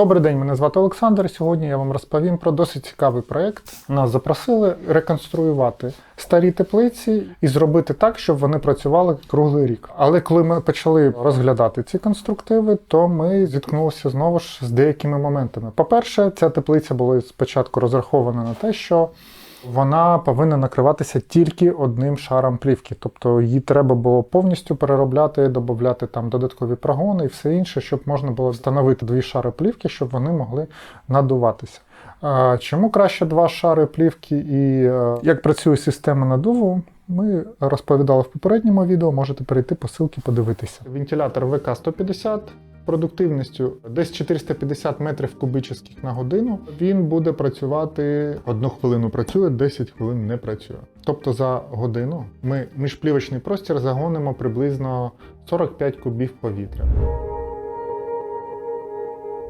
Добрий день, мене звати Олександр. Сьогодні я вам розповім про досить цікавий проєкт. Нас запросили реконструювати старі теплиці і зробити так, щоб вони працювали круглий рік. Але коли ми почали розглядати ці конструктиви, то ми зіткнулися знову ж з деякими моментами. По-перше, ця теплиця була спочатку розрахована на те, що вона повинна накриватися тільки одним шаром плівки, тобто її треба було повністю переробляти, додати там додаткові прогони і все інше, щоб можна було встановити дві шари плівки, щоб вони могли надуватися. Чому краще два шари плівки і е, як працює система надуву? Ми розповідали в попередньому відео, можете перейти по ссылці подивитися. Вентилятор ВК-150 продуктивністю десь 450 метрів кубічних на годину. Він буде працювати одну хвилину працює, 10 хвилин не працює. Тобто за годину ми міжплівочний простір загонимо приблизно 45 кубів повітря.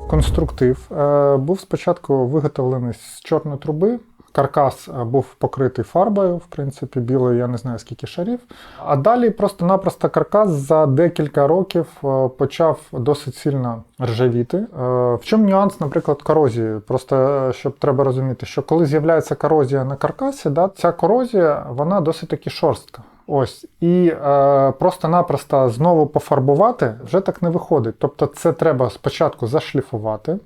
Конструктив е, був спочатку виготовлений з чорної труби. Каркас е, був покритий фарбою, в принципі, білою, я не знаю скільки шарів. А далі просто-напросто каркас за декілька років е, почав досить сильно ржавіти. Е, В чому нюанс, наприклад, корозії? Просто щоб треба розуміти, що коли з'являється корозія на каркасі, да, ця корозія вона досить таки шорстка. Ось і е, просто-напросто знову пофарбувати вже так не виходить. Тобто, це треба спочатку зашліфувати.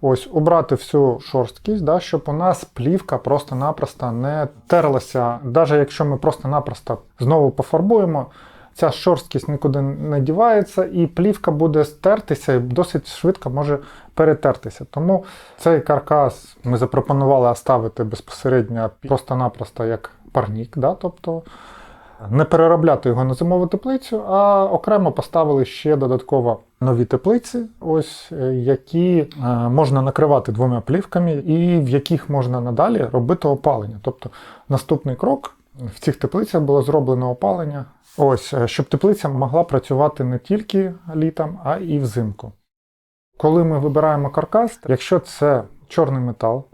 Ось, убрати всю шорсткість, да, щоб у нас плівка просто-напросто не терлася. Навіть якщо ми просто-напросто знову пофарбуємо, ця шорсткість нікуди не дівається, і плівка буде стертися і досить швидко може перетертися. Тому цей каркас ми запропонували оставити безпосередньо просто-напросто як парнік. Да, тобто не переробляти його на зимову теплицю, а окремо поставили ще додатково нові теплиці, ось е, які е, можна накривати двома плівками, і в яких можна надалі робити опалення. Тобто наступний крок в цих теплицях було зроблено опалення, ось е, щоб теплиця могла працювати не тільки літом, а і взимку. Коли ми вибираємо каркас, якщо це чорний метал,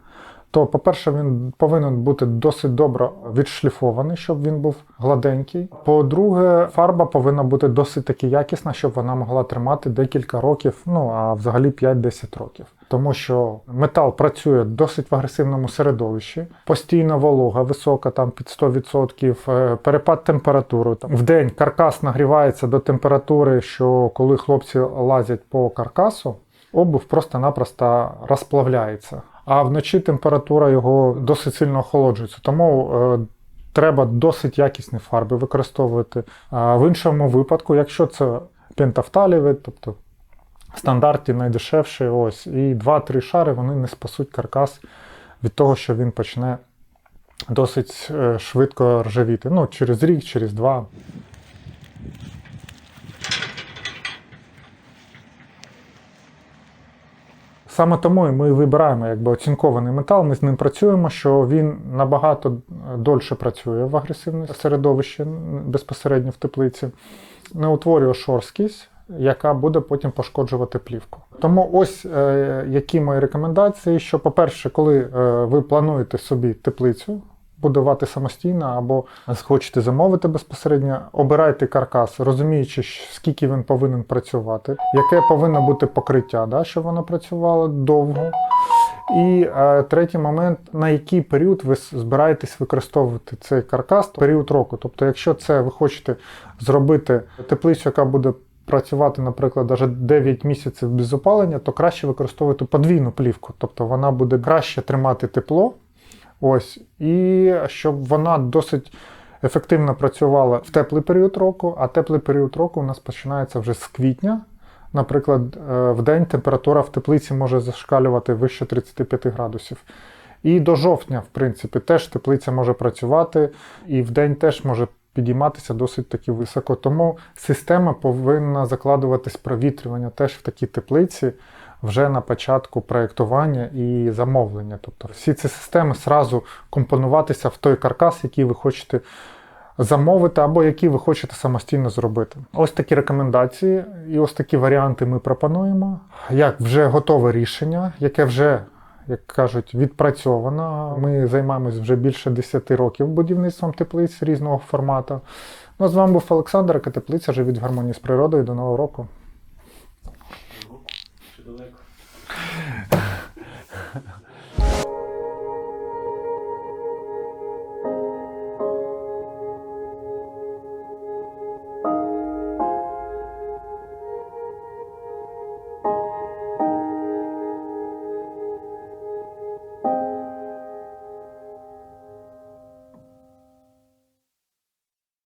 то, по-перше, він повинен бути досить добре відшліфований, щоб він був гладенький. По-друге, фарба повинна бути досить таки якісна, щоб вона могла тримати декілька років, ну а взагалі 5-10 років. Тому що метал працює досить в агресивному середовищі, постійна волога висока, там під 100%, е, перепад температури. В день каркас нагрівається до температури, що коли хлопці лазять по каркасу, обув просто-напросто розплавляється а вночі температура його досить сильно охолоджується. Тому е, треба досить якісні фарби використовувати. А в іншому випадку, якщо це пентафталіві, тобто стандарті найдешевші, ось, і 2-3 шари вони не спасуть каркас від того, що він почне досить е, швидко ржавіти. Ну, через рік, через два. Саме тому і ми вибираємо якби оцінкований метал, ми з ним працюємо, що він набагато дольше працює в агресивному середовищі безпосередньо в теплиці, не утворює шорсткість, яка буде потім пошкоджувати плівку. Тому ось е, які мої рекомендації: що, по-перше, коли е, ви плануєте собі теплицю, будувати самостійно або хочете замовити безпосередньо, обирайте каркас, розуміючи, скільки він повинен працювати, яке повинно бути покриття, да, щоб воно працювало довго. І е, третій момент, на який період ви збираєтесь використовувати цей каркас, період року. Тобто, якщо це ви хочете зробити теплицю, яка буде працювати, наприклад, навіть 9 місяців без опалення, то краще використовувати подвійну плівку. Тобто вона буде краще тримати тепло. Ось, І щоб вона досить ефективно працювала в теплий період року, а теплий період року у нас починається вже з квітня. Наприклад, е, в день температура в теплиці може зашкалювати вище 35 градусів. І до жовтня, в принципі, теж теплиця може працювати, і в день теж може підійматися досить таки високо. Тому система повинна закладуватись провітрювання теж в такій теплиці вже на початку проєктування і замовлення. Тобто всі ці системи зразу компонуватися в той каркас, який ви хочете замовити, або який ви хочете самостійно зробити. Ось такі рекомендації і ось такі варіанти ми пропонуємо. Як вже готове рішення, яке вже. Як кажуть, відпрацьовано. Ми займаємось вже більше 10 років будівництвом теплиць різного формату. Ну, з вами був Олександр, яка теплиця живіть в гармонії з природою. До нового року.